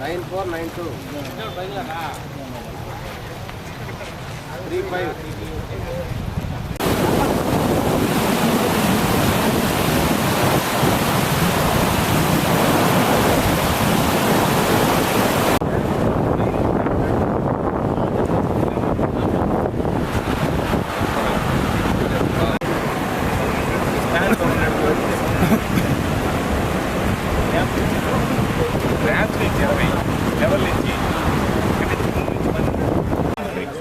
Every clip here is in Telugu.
Nine four nine two. Three five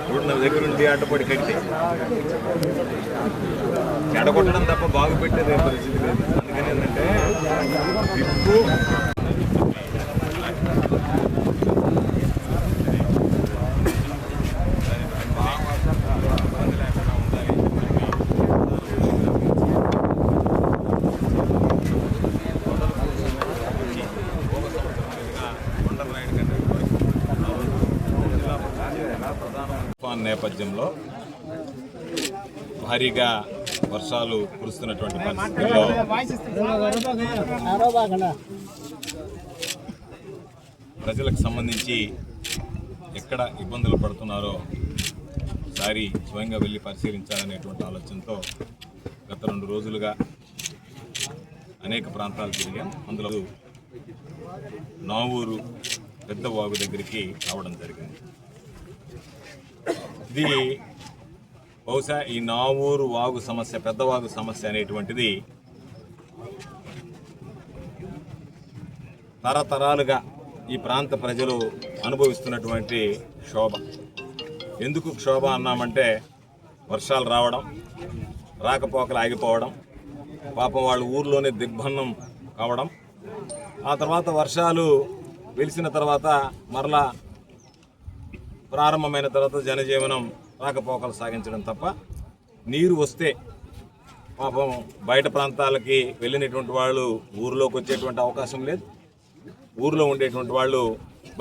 రోడ్ల దగ్గర నుండి అడ్డపడి కట్టి. చెడగొట్టడం తప్ప బాగు పెట్టేది పరిస్థితి లేదు. అందుకని ఏంటంటే ఇప్పుడు తుఫాన్ నేపథ్యంలో భారీగా వర్షాలు కురుస్తున్నటువంటి పరిస్థితుల్లో ప్రజలకు సంబంధించి ఎక్కడ ఇబ్బందులు పడుతున్నారో ఒకసారి స్వయంగా వెళ్ళి పరిశీలించాలనేటువంటి ఆలోచనతో గత రెండు రోజులుగా అనేక ప్రాంతాలు తిరిగాం. అందులో నావూరు పెద్ద వాగు దగ్గరికి రావడం జరిగింది. ఇది బహుశా ఈ నావూరు వాగు సమస్య పెద్ద వాగు సమస్య అనేటువంటిది తరతరాలుగా ఈ ప్రాంత ప్రజలు అనుభవిస్తున్నటువంటి క్షోభ. ఎందుకు క్షోభ అన్నామంటే వర్షాలు రావడం రాకపోకలు ఆగిపోవడం పాపం వాళ్ళ ఊర్లోనే దిగ్బంధం కావడం. ఆ తర్వాత వర్షాలు వెలిసిన తర్వాత మరలా ప్రారంభమైన తర్వాత జనజీవనం రాకపోకలు సాగించడం తప్ప నీరు వస్తే పాపం బయట ప్రాంతాలకి వెళ్ళినటువంటి వాళ్ళు ఊరిలోకి వచ్చేటువంటి అవకాశం లేదు. ఊర్లో ఉండేటువంటి వాళ్ళు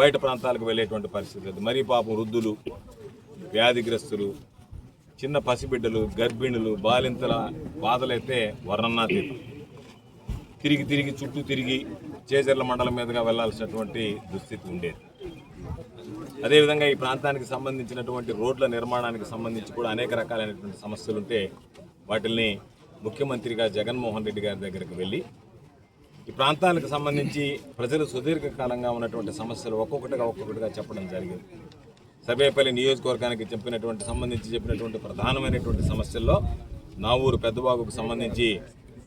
బయట ప్రాంతాలకు వెళ్ళేటువంటి పరిస్థితి లేదు. మరీ పాపం వృద్ధులు వ్యాధిగ్రస్తులు చిన్న పసిబిడ్డలు గర్భిణులు బాలింతల బాధలైతే వర్ణనాతీతం తిరిగి తిరిగి చుట్టూ తిరిగి చేజర్ల మండలం మీదుగా వెళ్ళాల్సినటువంటి దుస్థితి ఉండేది. అదేవిధంగా ఈ ప్రాంతానికి సంబంధించినటువంటి రోడ్ల నిర్మాణానికి సంబంధించి కూడా అనేక రకాలైనటువంటి సమస్యలు ఉంటే వాటిల్ని ముఖ్యమంత్రిగా జగన్మోహన్ రెడ్డి గారి దగ్గరికి వెళ్ళి ఈ ప్రాంతాలకు సంబంధించి ప్రజలు సుదీర్ఘకాలంగా ఉన్నటువంటి సమస్యలు ఒక్కొక్కటిగా ఒక్కొక్కటిగా చెప్పడం జరిగింది. సర్వేపల్లి నియోజకవర్గానికి చెప్పినటువంటి సంబంధించి చెప్పినటువంటి ప్రధానమైనటువంటి సమస్యల్లో నా ఊరు పెద్దబాగుకు సంబంధించి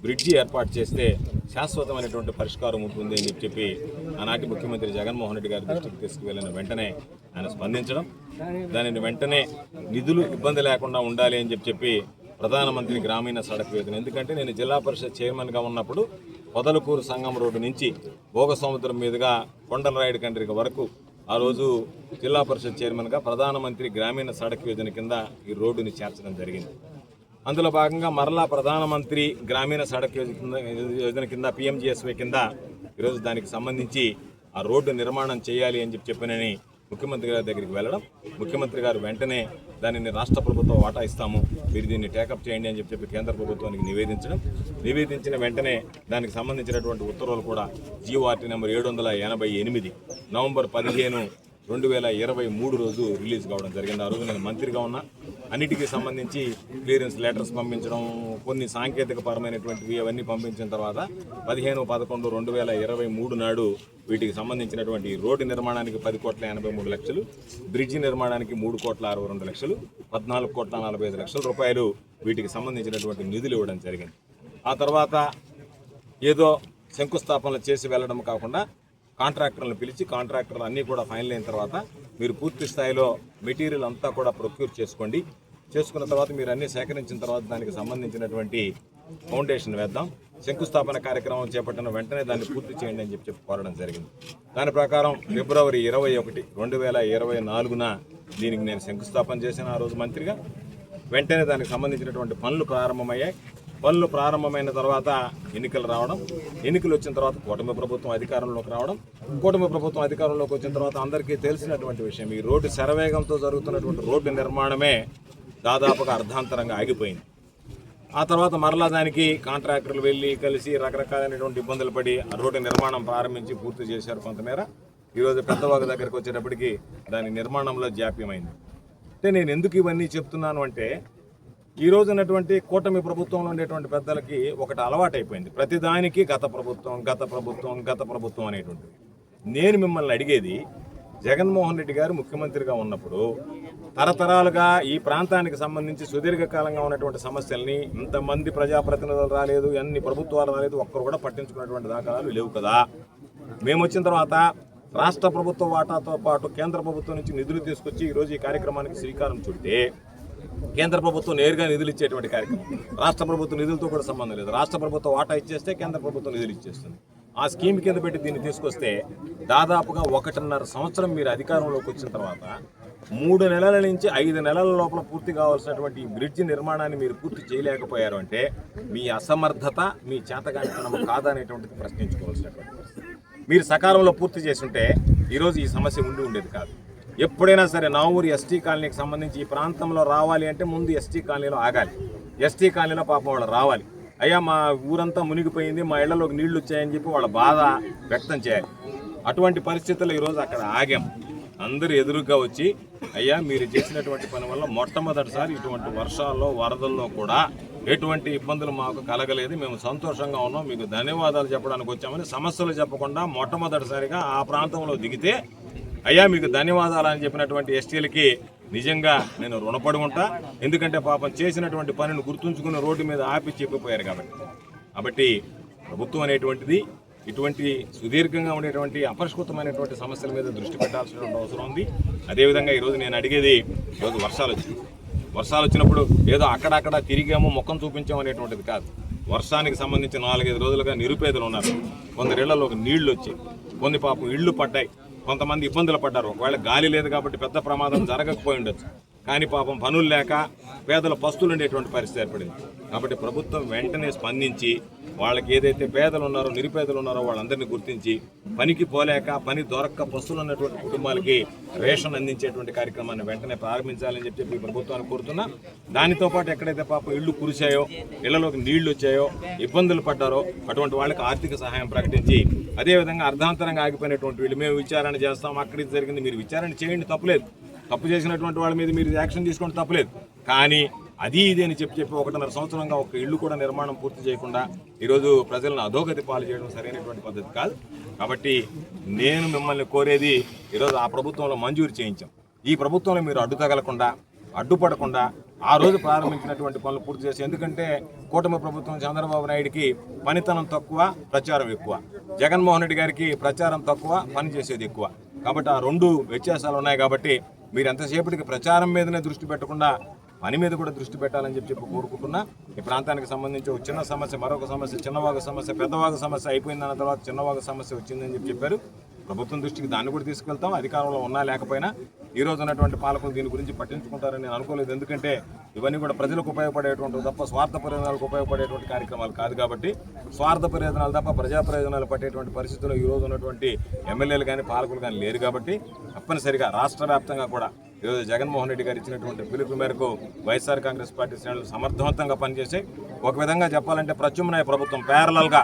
బ్రిడ్జి ఏర్పాటు చేస్తే శాశ్వతమైనటువంటి పరిష్కారం ఉంటుంది అని చెప్పి ఆనాటి ముఖ్యమంత్రి జగన్మోహన్ రెడ్డి గారి దృష్టికి తీసుకువెళ్ళిన వెంటనే ఆయన స్పందించడం దానిని వెంటనే నిధులు ఇబ్బంది లేకుండా ఉండాలి అని చెప్పి చెప్పి ప్రధానమంత్రి గ్రామీణ సడక్ యోజన ఎందుకంటే నేను జిల్లా పరిషత్ చైర్మన్గా ఉన్నప్పుడు పొదలకూరు సంగం రోడ్డు నుంచి భోగ సముద్రం మీదుగా కొండలరాయుడు కండ్రిక వరకు ఆ రోజు జిల్లా పరిషత్ చైర్మన్గా ప్రధానమంత్రి గ్రామీణ సడక్ యోజన కింద ఈ రోడ్డుని చేర్చడం జరిగింది. అందులో భాగంగా మరలా ప్రధానమంత్రి గ్రామీణ సడక్ యోజన కింద యోజన కింద పిఎంజిఎస్వై కింద ఈరోజు దానికి సంబంధించి ఆ రోడ్డు నిర్మాణం చేయాలి అని చెప్పి చెప్పినని ముఖ్యమంత్రి గారి దగ్గరికి వెళ్ళడం ముఖ్యమంత్రి గారు వెంటనే దానిని రాష్ట్ర ప్రభుత్వం వాటా ఇస్తాము మీరు దీన్ని టేకప్ చేయండి అని చెప్పి చెప్పి కేంద్ర ప్రభుత్వానికి నివేదించడం నివేదించిన వెంటనే దానికి సంబంధించినటువంటి ఉత్తర్వులు కూడా జీఓఆర్టీ నెంబర్ ఏడు వందల ఎనభై ఎనిమిది నవంబర్ పదిహేను రెండు వేల ఇరవై మూడు రోజు రిలీజ్ కావడం జరిగింది. ఆ రోజు నేను మంత్రిగా ఉన్నా. అన్నిటికీ సంబంధించి క్లియరెన్స్ లెటర్స్ పంపించడం కొన్ని సాంకేతిక పరమైనటువంటివి అవన్నీ పంపించిన తర్వాత పదిహేను పదకొండు రెండు వేల ఇరవై మూడు నాడు వీటికి సంబంధించినటువంటి రోడ్డు నిర్మాణానికి పది కోట్ల ఎనభై మూడు లక్షలు బ్రిడ్జి నిర్మాణానికి మూడు కోట్ల అరవై రెండు లక్షలు పద్నాలుగు కోట్ల నలభై ఐదు లక్షల రూపాయలు వీటికి సంబంధించినటువంటి నిధులు ఇవ్వడం జరిగింది. ఆ తర్వాత ఏదో శంకుస్థాపనలు చేసి వెళ్ళడం కాకుండా కాంట్రాక్టర్లను పిలిచి కాంట్రాక్టర్లు అన్నీ కూడా ఫైనల్ అయిన తర్వాత మీరు పూర్తి స్థాయిలో మెటీరియల్ అంతా కూడా ప్రొక్యూర్ చేసుకోండి. చేసుకున్న తర్వాత మీరు అన్నీ సేకరించిన తర్వాత దానికి సంబంధించినటువంటి ఫౌండేషన్ వేద్దాం. శంకుస్థాపన కార్యక్రమం చేపట్టిన వెంటనే దాన్ని పూర్తి చేయండి అని చెప్పి చెప్పుకోవడం జరిగింది. దాని ప్రకారం ఫిబ్రవరి ఇరవై ఒకటి రెండు వేల ఇరవై నాలుగున దీనికి నేను శంకుస్థాపన చేశాను ఆ రోజు మంత్రిగా. వెంటనే దానికి సంబంధించినటువంటి పనులు ప్రారంభమయ్యాయి. పనులు ప్రారంభమైన తర్వాత ఎన్నికలు రావడం ఎన్నికలు వచ్చిన తర్వాత కూటమి ప్రభుత్వం అధికారంలోకి రావడం కూటమి ప్రభుత్వం అధికారంలోకి వచ్చిన తర్వాత అందరికీ తెలిసినటువంటి విషయం ఈ రోడ్డు శరవేగంతో జరుగుతున్నటువంటి రోడ్డు నిర్మాణమే దాదాపుగా అర్ధాంతరంగా ఆగిపోయింది. ఆ తర్వాత మరలా దానికి కాంట్రాక్టర్లు వెళ్ళి కలిసి రకరకాలైనటువంటి ఇబ్బందులు పడి ఆ రోడ్డు నిర్మాణం ప్రారంభించి పూర్తి చేశారు కొంతమేర. ఈరోజు పెద్దవాగ దగ్గరికి వచ్చేటప్పటికి దాని నిర్మాణంలో జాప్యమైంది. అంటే నేను ఎందుకు ఇవన్నీ చెప్తున్నాను అంటే ఈ రోజు ఉన్నటువంటి కూటమి ప్రభుత్వంలో ఉండేటువంటి పెద్దలకి ఒకటి అలవాటైపోయింది. ప్రతిదానికి గత ప్రభుత్వం గత ప్రభుత్వం గత ప్రభుత్వం అనేటువంటిది. నేను మిమ్మల్ని అడిగేది జగన్మోహన్ రెడ్డి గారు ముఖ్యమంత్రిగా ఉన్నప్పుడు తరతరాలుగా ఈ ప్రాంతానికి సంబంధించి సుదీర్ఘకాలంగా ఉన్నటువంటి సమస్యల్ని ఇంతమంది ప్రజాప్రతినిధులు రాలేదు ఎన్ని ప్రభుత్వాలు రాలేదు ఒక్కరు కూడా పట్టించుకున్నటువంటి దాఖలాలు లేవు కదా. మేము వచ్చిన తర్వాత రాష్ట్ర ప్రభుత్వ వాటాతో పాటు కేంద్ర ప్రభుత్వం నుంచి నిధులు తీసుకొచ్చి ఈరోజు ఈ కార్యక్రమానికి శ్రీకారం చుడితే కేంద్ర ప్రభుత్వం నేరుగా నిధులు ఇచ్చేటువంటి కార్యక్రమం. రాష్ట్ర ప్రభుత్వం నిధులతో కూడా సంబంధం లేదు. రాష్ట్ర ప్రభుత్వం వాటా ఇచ్చేస్తే కేంద్ర ప్రభుత్వం నిధులు ఇచ్చేస్తుంది. ఆ స్కీమ్ కింద పెట్టి దీన్ని తీసుకొస్తే దాదాపుగా ఒకటిన్నర సంవత్సరం మీరు అధికారంలోకి వచ్చిన తర్వాత మూడు నెలల నుంచి ఐదు నెలల లోపల పూర్తి కావాల్సినటువంటి ఈ బ్రిడ్జ్ నిర్మాణాన్ని మీరు పూర్తి చేయలేకపోయారు అంటే మీ అసమర్థత మీ చేతగానితనం కాదనేటువంటిది ప్రశ్నించుకోవాల్సినటువంటి మీరు సకాలంలో పూర్తి చేసుంటే ఈరోజు ఈ సమస్య ఉండి ఉండేది కాదు. ఎప్పుడైనా సరే నా ఊరు ఎస్టీ కాలనీకి సంబంధించి ఈ ప్రాంతంలో రావాలి అంటే ముందు ఎస్టీ కాలనీలో ఆగాలి. ఎస్టీ కాలనీలో పాపం వాళ్ళు రావాలి. అయ్యా మా ఊరంతా మునిగిపోయింది మా ఇళ్ళలోకి నీళ్ళు వచ్చాయని చెప్పి వాళ్ళ బాధ వ్యక్తం చేయాలి. అటువంటి పరిస్థితుల్లో ఈరోజు అక్కడ ఆగాం. అందరూ ఎదురుగా వచ్చి అయ్యా మీరు చేసినటువంటి పని వల్ల మొట్టమొదటిసారి ఇటువంటి వర్షాల్లో వరదల్లో కూడా ఎటువంటి ఇబ్బందులు మాకు కలగలేదు. మేము సంతోషంగా ఉన్నాం. మీకు ధన్యవాదాలు చెప్పడానికి వచ్చామని సమస్యలు చెప్పకుండా మొట్టమొదటిసారిగా ఆ ప్రాంతంలో దిగితే అయ్యా మీకు ధన్యవాదాలు అని చెప్పినటువంటి ఎస్టీలకి నిజంగా నేను రుణపడి ఉంటా ఎందుకంటే పాపం చేసినటువంటి పనిని గుర్తుంచుకుని రోడ్డు మీద ఆపి చెప్పిపోయారు కాబట్టి. కాబట్టి ప్రభుత్వం అనేటువంటిది ఇటువంటి సుదీర్ఘంగా ఉండేటువంటి అపరిష్కృతమైనటువంటి సమస్యల మీద దృష్టి పెట్టాల్సినటువంటి అవసరం ఉంది. అదేవిధంగా ఈరోజు నేను అడిగేది ఈరోజు వర్షాలు వచ్చింది వర్షాలు వచ్చినప్పుడు ఏదో అక్కడక్కడ తిరిగాము ముఖం చూపించాము అనేటువంటిది కాదు. వర్షానికి సంబంధించి నాలుగైదు రోజులుగా నిరుపేదలు ఉన్నారు. కొందరిళ్ళలోకి నీళ్ళు వచ్చాయి కొన్ని పాపం ఇళ్ళు పడ్డాయి. కొంతమంది ఇబ్బందులు పడ్డారు. వాళ్ళకి గాలి లేదు కాబట్టి పెద్ద ప్రమాదం జరగకపోయి ఉండొచ్చు. కానీ పాపం పనులు లేక పేదల పస్తులు ఉండేటువంటి పరిస్థితి ఏర్పడింది. కాబట్టి ప్రభుత్వం వెంటనే స్పందించి వాళ్ళకి ఏదైతే పేదలు ఉన్నారో నిరుపేదలు ఉన్నారో వాళ్ళందరినీ గుర్తించి పనికి పోలేక పని దొరక్క పస్తులు ఉన్నటువంటి కుటుంబాలకి రేషన్ అందించేటువంటి కార్యక్రమాన్ని వెంటనే ప్రారంభించాలని చెప్పి ఈ ప్రభుత్వాన్ని కోరుతున్నా. దానితో పాటు ఎక్కడైతే పాపం ఇళ్ళు కురిశాయో ఇళ్ళలోకి నీళ్ళు వచ్చాయో ఇబ్బందులు పడ్డారో అటువంటి వాళ్ళకి ఆర్థిక సహాయం ప్రకటించి అదేవిధంగా అర్ధాంతరంగా ఆగిపోయినటువంటి వీళ్ళు మేము విచారణ చేస్తాం అక్కడికి జరిగింది మీరు విచారణ చేయండి తప్పులేదు. తప్పు చేసినటువంటి వాళ్ళ మీద మీరు యాక్షన్ తీసుకోండి తప్పలేదు. కానీ అది ఇది అని చెప్పి చెప్పి ఒకటిన్నర సంవత్సరంగా ఒక ఇల్లు కూడా నిర్మాణం పూర్తి చేయకుండా ఈరోజు ప్రజలను అధోగతి పాలు చేయడం సరైనటువంటి పద్ధతి కాదు. కాబట్టి నేను మిమ్మల్ని కోరేది ఈరోజు ఆ ప్రభుత్వంలో మంజూరు చేయించాం. ఈ ప్రభుత్వంలో మీరు అడ్డు తగలకుండా అడ్డుపడకుండా ఆ రోజు ప్రారంభించినటువంటి పనులు పూర్తి చేసి ఎందుకంటే కూటమి ప్రభుత్వం చంద్రబాబు నాయుడికి పనితనం తక్కువ ప్రచారం ఎక్కువ. జగన్మోహన్ రెడ్డి గారికి ప్రచారం తక్కువ పని చేసేది ఎక్కువ. కాబట్టి ఆ రెండు వ్యత్యాసాలు ఉన్నాయి కాబట్టి మీరు ఎంతసేపటికి ప్రచారం మీదనే దృష్టి పెట్టకుండా పని మీద కూడా దృష్టి పెట్టాలని చెప్పి చెప్పి కోరుకుంటున్నా. ఈ ప్రాంతానికి సంబంధించి ఒక చిన్న సమస్య మరొక సమస్య చిన్నవాగు సమస్య పెద్దవాగ సమస్య అయిపోయిందన్న తర్వాత చిన్నవాగ సమస్య వచ్చిందని చెప్పి చెప్పారు. ప్రభుత్వం దృష్టికి దాన్ని కూడా తీసుకెళ్తాం. అధికారంలో ఉన్నా లేకపోయినా ఈ రోజు ఉన్నటువంటి పాలకులు దీని గురించి పట్టించుకుంటారని నేను అనుకోలేదు. ఎందుకంటే ఇవన్నీ కూడా ప్రజలకు ఉపయోగపడేటువంటి తప్ప స్వార్థ ప్రయోజనాలకు ఉపయోగపడేటువంటి కార్యక్రమాలు కాదు కాబట్టి స్వార్థ ప్రయోజనాలు తప్ప ప్రజా ప్రయోజనాలు పట్టేటువంటి పరిస్థితుల్లో ఈ రోజు ఉన్నటువంటి ఎమ్మెల్యేలు కానీ పాలకులు కానీ లేరు కాబట్టి తప్పనిసరిగా రాష్ట్ర వ్యాప్తంగా కూడా ఈరోజు జగన్మోహన్ రెడ్డి గారు ఇచ్చినటువంటి పిలుపు మేరకు వైఎస్ఆర్ కాంగ్రెస్ పార్టీ శ్రేణులు సమర్థవంతంగా పనిచేసి ఒక విధంగా చెప్పాలంటే ప్రత్యుమ్నాయ ప్రభుత్వం ప్యారలల్గా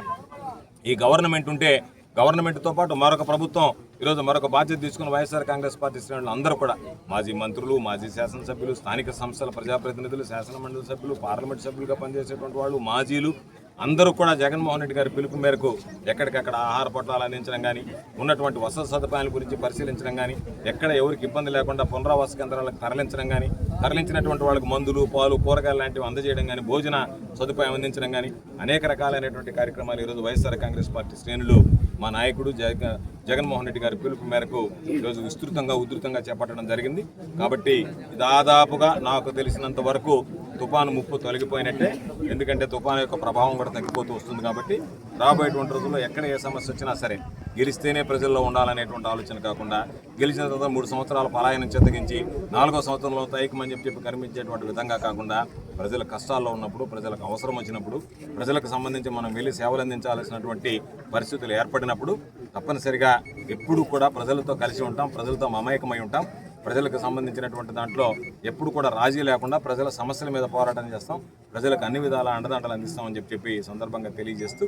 ఈ గవర్నమెంట్ ఉంటే గవర్నమెంట్తో పాటు మరొక ప్రభుత్వం ఈరోజు మరొక బాధ్యత తీసుకున్న వైఎస్ఆర్ కాంగ్రెస్ పార్టీ శ్రేణులు అందరూ కూడా మాజీ మంత్రులు మాజీ శాసనసభ్యులు స్థానిక సంస్థల ప్రజాప్రతినిధులు శాసనమండలి సభ్యులు పార్లమెంట్ సభ్యులుగా పనిచేసేటువంటి వాళ్ళు మాజీలు అందరూ కూడా జగన్మోహన్ రెడ్డి గారి పిలుపు మేరకు ఎక్కడికక్కడ ఆహార పొట్లాలు అందించడం కానీ ఉన్నటువంటి వసతి సదుపాయాల గురించి పరిశీలించడం కానీ ఎక్కడ ఎవరికి ఇబ్బంది లేకుండా పునరావాస కేంద్రాలకు తరలించడం కానీ తరలించినటువంటి వాళ్ళకి మందులు పాలు కూరగాయలు లాంటివి అందజేయడం కానీ భోజన సదుపాయం అందించడం కానీ అనేక రకాలైనటువంటి కార్యక్రమాలు ఈరోజు వైఎస్ఆర్ కాంగ్రెస్ పార్టీ శ్రేణులు మా నాయకుడు జగ జగన్మోహన్ రెడ్డి గారి పిలుపు మేరకు ఈరోజు విస్తృతంగా ఉధృతంగా చేపట్టడం జరిగింది. కాబట్టి దాదాపుగా నాకు తెలిసినంత వరకు తుఫాను ముప్పు తొలగిపోయినట్టే. ఎందుకంటే తుఫాను యొక్క ప్రభావం కూడా తగ్గిపోతూ వస్తుంది కాబట్టి రాబోయేటువంటి రోజుల్లో ఎక్కడ ఏ సమస్య వచ్చినా సరే గెలిస్తేనే ప్రజల్లో ఉండాలనేటువంటి ఆలోచన కాకుండా గెలిచిన తర్వాత మూడు సంవత్సరాల పలాయనం చెత్తగించి నాలుగో సంవత్సరంలో తైకమని చెప్పి చెప్పి కనిపించేటువంటి విధంగా కాకుండా ప్రజల కష్టాల్లో ఉన్నప్పుడు ప్రజలకు అవసరం వచ్చినప్పుడు ప్రజలకు సంబంధించి మనం వెళ్ళి సేవలు అందించాల్సినటువంటి పరిస్థితులు ఏర్పడినప్పుడు తప్పనిసరిగా ఎప్పుడు కూడా ప్రజలతో కలిసి ఉంటాం ప్రజలతో మమేకమై ఉంటాం. ప్రజలకు సంబంధించినటువంటి దాంట్లో ఎప్పుడు కూడా రాజీ లేకుండా ప్రజల సమస్యల మీద పోరాటం చేస్తాం. ప్రజలకు అన్ని విధాల అండదండలు అందిస్తామని చెప్పి చెప్పి సందర్భంగా తెలియజేస్తూ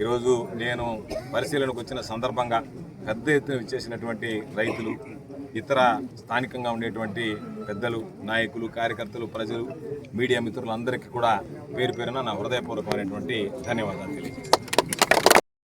ఈరోజు నేను పరిశీలనకు వచ్చిన సందర్భంగా పెద్ద ఎత్తున ఇచ్చేసినటువంటి రైతులు ఇతర స్థానికంగా ఉండేటువంటి పెద్దలు నాయకులు కార్యకర్తలు ప్రజలు మీడియా మిత్రులందరికీ కూడా పేరు పేరున నా హృదయపూర్వకమైనటువంటి ధన్యవాదాలు తెలియజేస్తాను